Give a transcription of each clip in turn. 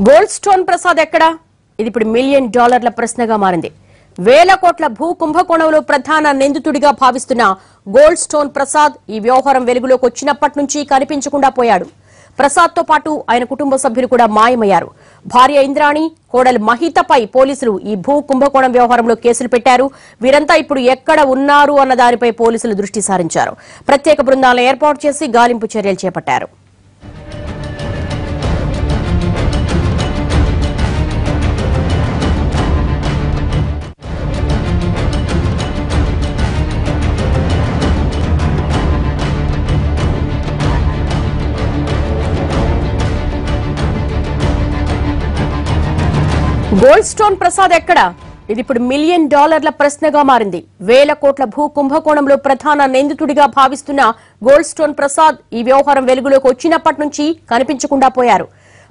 Gold stone Prasad ఎక్కడా? ఇది ఇప్పుడు మిలియన్ డాలర్ల ప్రశ్నగా మారింది. వేల కోట్ల భూ కుంభకోణంలో ప్రధాన నిందితుడిగా భావిస్తున్న గోల్డ్ స్టోన్ ప్రసాద్ ఈ వ్యవహారం వెలుగులోకి వచ్చినప్పటి నుంచి కనిపించకుండా పోయాడు. ప్రసాద్తో పాటు ఆయన కుటుంబ సభ్యులు కూడా మాయమయ్యారు. భార్య ఇంద్రాణి కోడలి మహితపై పోలీసులు ఈ భూ కుంభకోణం వ్యవహారంలో కేసులు పెట్టారు. వీరంతా ఇప్పుడు ఎక్కడ ఉన్నారు అన్న దానిపై పోలీసులు దృష్టి సారించారు. ప్రత్యేక బృందాలను ఏర్పాటు చేసి గాలింపు చర్యలు చేపట్టారు. గోల్డ్ స్టోన్ ప్రసాద్ ఎక్కడ? ఇది ఇప్పుడు మిలియన్ డాలర్ల ప్రశ్నగా మారింది. వేల కోట్ల భూ కుంభకోణంలో ప్రధాన నిందితుడిగా భావిస్తున్న గోల్డ్ స్టోన్ ప్రసాద్ ఈ వ్యవహారం వెలుగులోకి వచ్చినప్పటి నుంచి కనిపించకుండా పోయారు.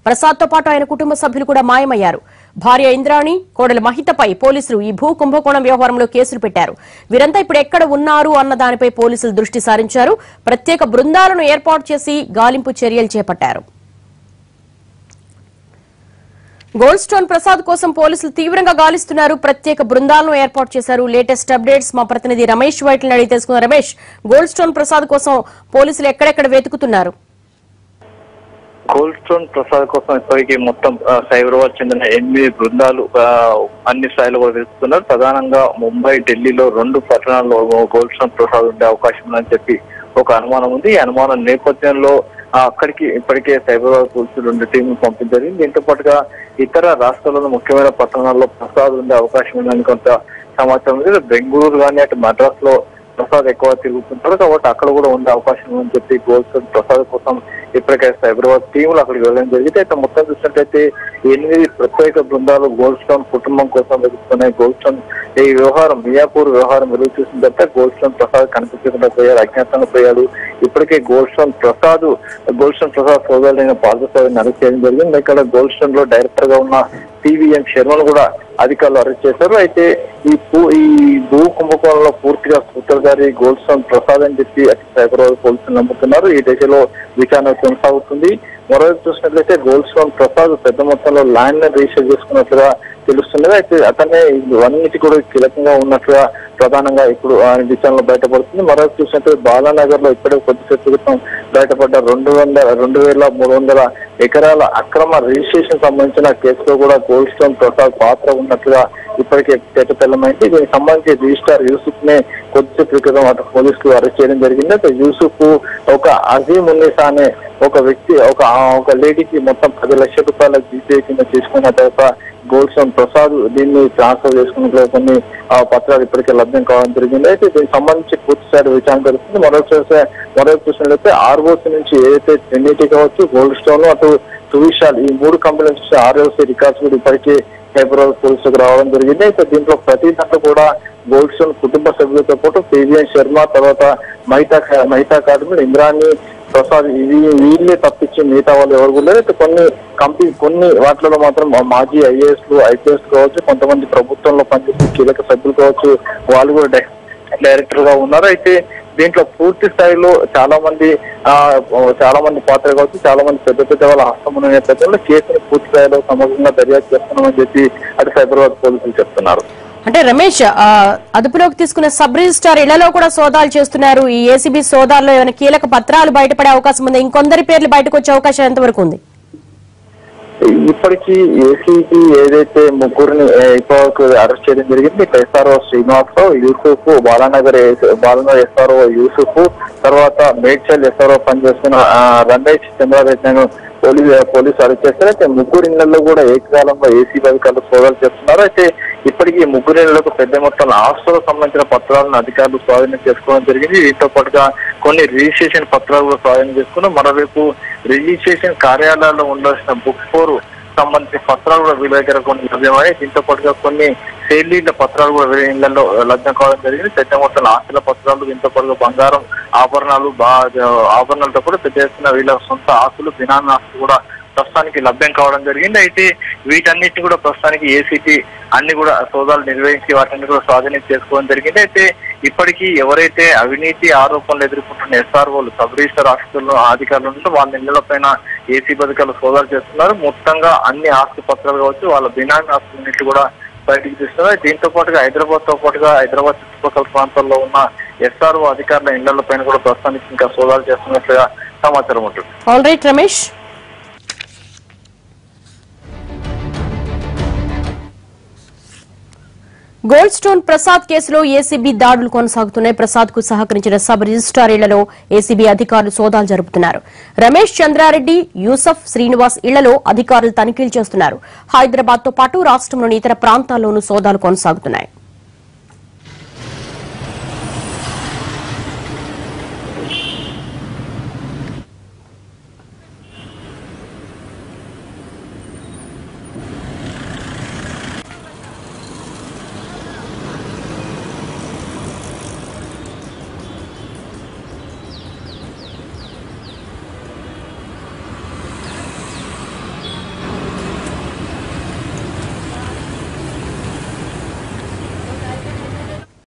ప్రసాద్తో పాటు ఆయన కుటుంబ సభ్యులు కూడా మాయమయ్యారు. భార్య ఇంద్రాణి కోడల మహితపై పోలీసులు ఈ భూ కుంభకోణం వ్యవహారంలో కేసులు పెట్టారు. వీరంతా ఇప్పుడు ఎక్కడ ఉన్నారు అన్న దానిపై పోలీసులు దృష్టి సారించారు. ప్రత్యేక బృందాలను ఏర్పాటు చేసి గాలింపు చర్యలు చేపట్టారు. గోల్డ్ స్టోన్ ప్రసాద్ కోసం పోలీసులు తీవ్రంగా గాలిస్తున్నారు. ప్రత్యేక బృందాలను ఏర్పాటు చేశారు. లేటెస్ట్ అప్డేట్స్ మా ప్రతినిధి రమేష్ వైట్లని అడిగి తెలుసుకున్న రమేష్ గోల్డ్ స్టోన్ ప్రసాద్ కోసం పోలీసులు ఎక్కడెక్కడ వెతుకుతున్నారు? గోల్డ్ స్టోన్ ప్రసాద్ కోసం ఇప్పటికీ మొత్తం సైబరాబాద్ చెందిన ఎనిమిది బృందాలు అన్ని స్థాయిలో కూడా వెతుకుతున్నారు. ప్రధానంగా ముంబై ఢిల్లీలో రెండు పట్టణాల్లో గోల్డ్ స్టోన్ ప్రసాద్ ఉండే అవకాశం ఉందని చెప్పి ఒక అనుమానం ఉంది. ఈ అనుమానం నేపథ్యంలో అక్కడికి ఇప్పటికే సైబరాబాద్ పోలీసులు రెండు టీంలు పంపించారు దీంతో పాటుగా ఇతర రాష్ట్రాల్లో ముఖ్యమైన పట్టణాల్లో ప్రసాద్ ఉండే అవకాశం ఉందని కొంత సమాచారం ఉంది. బెంగళూరు కానీ అటు మద్రాస్లో ప్రసాద్ ఎక్కువ తిరుగుతుంటారు కాబట్టి అక్కడ కూడా ఉండే అవకాశం ఉందని చెప్పి గోల్స్ ప్రసాద్ కోసం ఇప్పటికే సైబరాబాద్ టీములు అక్కడికి వెళ్ళడం జరిగింది అయితే మొత్తం చూసినట్లయితే ఎనిమిది ప్రత్యేక బృందాలు గోల్డ్ స్టోన్ కుటుంబం కోసం వెతుకుతున్నాయి గోల్డ్ స్టోన్ ఈ వ్యవహారం మియాపూర్ వ్యవహారం వెలుగు చూసిన తర్వాత గోల్డ్ స్టోన్ ప్రసాద్ కనిపించకుండా పోయారు అజ్ఞాతంలో పోయాడు. ఇప్పటికే gold stone Prasad gold stone Prasad సోదరుడైన పార్థసారిని అరెస్ట్ చేయడం జరిగింది. ఇక్కడ గోల్డ్ స్టోన్లో డైరెక్టర్గా ఉన్న టీవీఎం శర్మను కూడా అధికారులు అరెస్ట్ చేశారు. అయితే ఈ భూ ఈ భూ కుంభకోణంలో పూర్తిగా సూత్రధారి గోల్డ్ స్టోన్ ప్రసాద్ అని చెప్పి అతి సైబరాబాద్ పోలీసులు నమ్ముతున్నారు. ఈ దశలో విచారణ కొనసాగుతుంది. మరోవైపు చూసినట్లయితే గోల్డ్ స్టోన్ ప్రసాద్ పెద్ద మొత్తంలో ల్యాండ్ రిజిస్టర్ చేసుకున్నట్లుగా తెలుస్తున్నది అయితే అతనే ఇవన్నిటి కూడా కీలకంగా ఉన్నట్లుగా ప్రధానంగా ఇప్పుడు ఆయన విచారణలో బయటపడుతుంది. మరో చూసినట్టు బాలానగర్లో ఇప్పుడే కొద్దిసేపు క్రితం బయటపడ్డ రెండు వందల రెండు వేల మూడు వందల ఎకరాల అక్రమ రిజిస్ట్రేషన్ సంబంధించిన కేసులో కూడా గోల్డ్ స్టోన్ ప్రసాద్ పాత్ర ఉన్నట్లుగా ఇప్పటికే తెల్లమైంది. దీనికి సంబంధించి రిజిస్టార్ యూసుఫ్ నే కొద్దిసేపు క్రితం అటు పోలీసులు అరెస్ట్ చేయడం జరిగింది. అయితే యూసుఫ్ ఒక అజీమ్ ఉన్నీసా అనే ఒక వ్యక్తి ఒక ఒక లేడీకి మొత్తం పది లక్షల రూపాయల జీపే కింద తీసుకున్న తర్వాత గోల్డ్ ప్రసాద్ దీన్ని ట్రాన్స్ఫర్ చేసుకున్నట్లు కొన్ని ఆ, పత్రాలు ఇప్పటికే లభ్యం కావడం జరిగింది. అయితే దీనికి సంబంధించి పూర్తి స్థాయి విచారణ జరుగుతుంది. మరొక చూస్తే మరొక చూసినట్లయితే ఆర్ఓసి నుంచి ఏదైతే ట్రినిటీ కావచ్చు గోల్డ్ స్టోన్ అటు సువిశాల్ ఈ మూడు కంపెనీల నుంచి ఆర్ఓసి రికార్డ్స్ కూడా ఇప్పటికే హైదరాబాద్ పోలీసులకు రావడం జరిగింది. అయితే దీంట్లో ప్రతి దాంట్లో కూడా గోల్డ్ స్టోన్ కుటుంబ సభ్యులతో పాటు పీవీఎన్ శర్మ తర్వాత మహితా మహితా కార్మికులు ఇంద్రాణి ప్రసాద్ ఇవి వీళ్ళే తప్పించి మిగతా వాళ్ళు ఎవరు కూడా లేరు. అయితే కొన్ని కంపెనీ కొన్ని వాటిలో మాత్రం మాజీ ఐఏఎస్లు ఐపీఎస్ కావచ్చు కొంతమంది ప్రభుత్వంలో పనిచేసే కీలక సభ్యులు కావచ్చు వాళ్ళు కూడా డైరెక్టర్గా ఉన్నారు. అయితే దీంట్లో పూర్తి స్థాయిలో చాలా మంది చాలా మంది పాత్ర కావచ్చు చాలా మంది పెద్ద పెద్ద వాళ్ళ హస్తం ఉన్న నేపథ్యంలో కేసును పూర్తి స్థాయిలో సమగ్రంగా దర్యాప్తు చేస్తున్నామని చెప్పి అటు సైబరాబాద్ పోలీసులు చెప్తున్నారు. అంటే రమేష్ ఆ, అదుపులోకి తీసుకున్న సబ్ రిజిస్టార్ ఇళ్ళలో కూడా సోదాలు చేస్తున్నారు. ఈ ఏసీబీ సోదాల్లో ఏమైనా కీలక పత్రాలు బయటపడే అవకాశం ఉంది? ఇంకొందరి పేర్లు బయటకు వచ్చే అవకాశం ఎంతవరకు ఉంది? ఇప్పటికీ ఏసీబీ ఏదైతే ముగ్గురిని ఇప్పటివరకు అరెస్ట్ చేయడం జరిగింది ఎస్ఆర్ఓ శ్రీనివాసరావు యూసుఫ్ బాలానగర్ బాలనగర్ బాలానగర్ ఎస్ఆర్ఓ యూసుఫ్ తర్వాత మేడ్చల్ ఎస్ఆర్ఓ పనిచేస్తున్న ఆ, రమేష్ చంద్రారెడ్డిను పోలీసు పోలీసు అరెస్ట్ చేస్తారు. అయితే ముగ్గురు ఇళ్ళలో కూడా ఏకకాలంలో ఏసీ అధికారులు సోదాలు చేస్తున్నారు. అయితే ఇప్పటికీ ముగ్గురు ఇళ్ళకు పెద్ద మొత్తంలో ఆస్తులకు సంబంధించిన పత్రాలను అధికారులు స్వాధీనం చేసుకోవడం జరిగింది. దీంతో పాటుగా కొన్ని రిజిస్ట్రేషన్ పత్రాలు కూడా స్వాధీనం చేసుకున్నారు మరోవైపు రిజిస్ట్రేషన్ కార్యాలయాల్లో ఉండాల్సిన బుక్ ఫోర్ సంబంధించిన పత్రాలు కూడా వీళ్ళ దగ్గర కొన్ని లభ్యమయ్యాయి. దీంతో పాటుగా కొన్ని సేల్లీల పత్రాలు కూడా వేరే ఇళ్ళలో లగ్నం కావడం జరిగింది. పెద్ద మొత్తంలో ఆస్తుల పత్రాలు దీంతో పాటుగా బంగారం ఆభరణాలు బా ఆభరణాలతో కూడా పెద్ద ఎత్తున వీళ్ళ సొంత ఆస్తులు బినామీ ఆస్తులు కూడా ప్రస్తుతానికి లభ్యం కావడం జరిగింది. అయితే వీటన్నిటిని కూడా ప్రస్తుతానికి ఏసీటీ అన్ని కూడా సోదాలు నిర్వహించి వాటిని కూడా స్వాధీనం చేసుకోవడం జరిగింది. అయితే ఇప్పటికీ ఎవరైతే అవినీతి ఆరోపణలు ఎదుర్కొంటున్న ఎస్ఆర్ఓలు సబ్ రిజిస్టర్ ఆస్తులు అధికారులు ఉంటే వాళ్ళ ఇళ్ళ పైన ఏసీ పథకాలు సోదాలు చేస్తున్నారు. మొత్తంగా అన్ని ఆస్తి పత్రాలు కావచ్చు వాళ్ళ బినామీ ఆస్తులన్నింటి కూడా బయటికి తీస్తున్నారు. దీంతో పాటుగా హైదరాబాద్తో పాటుగా హైదరాబాద్ చుట్టుపక్కల ప్రాంతాల్లో ఉన్న ఎస్ఆర్ఓ అధికారుల ఇళ్ళపైన కూడా ప్రస్తుతానికి ఇంకా సోదాలు చేస్తున్నట్లుగా సమాచారం ఉంటుంది. All right Ramesh gold stone Prasad కేసులో ఏసీబీ దాడులు కొనసాగుతున్నాయి. ప్రసాద్కు సహకరించిన సబ్ రిజిస్టారీలలో ఏసీబీ అధికారులు సోదాలు జరుపుతున్నారు. రమేష్ చంద్రారెడ్డి యూసఫ్ శ్రీనివాస్ ఇళ్ళలో అధికారులు తనిఖీలు చేస్తున్నారు. హైదరాబాద్తో పాటు రాష్ట్రంలోని ఇతర ప్రాంతాల్లోనూ సోదాలు కొనసాగుతున్నాయి.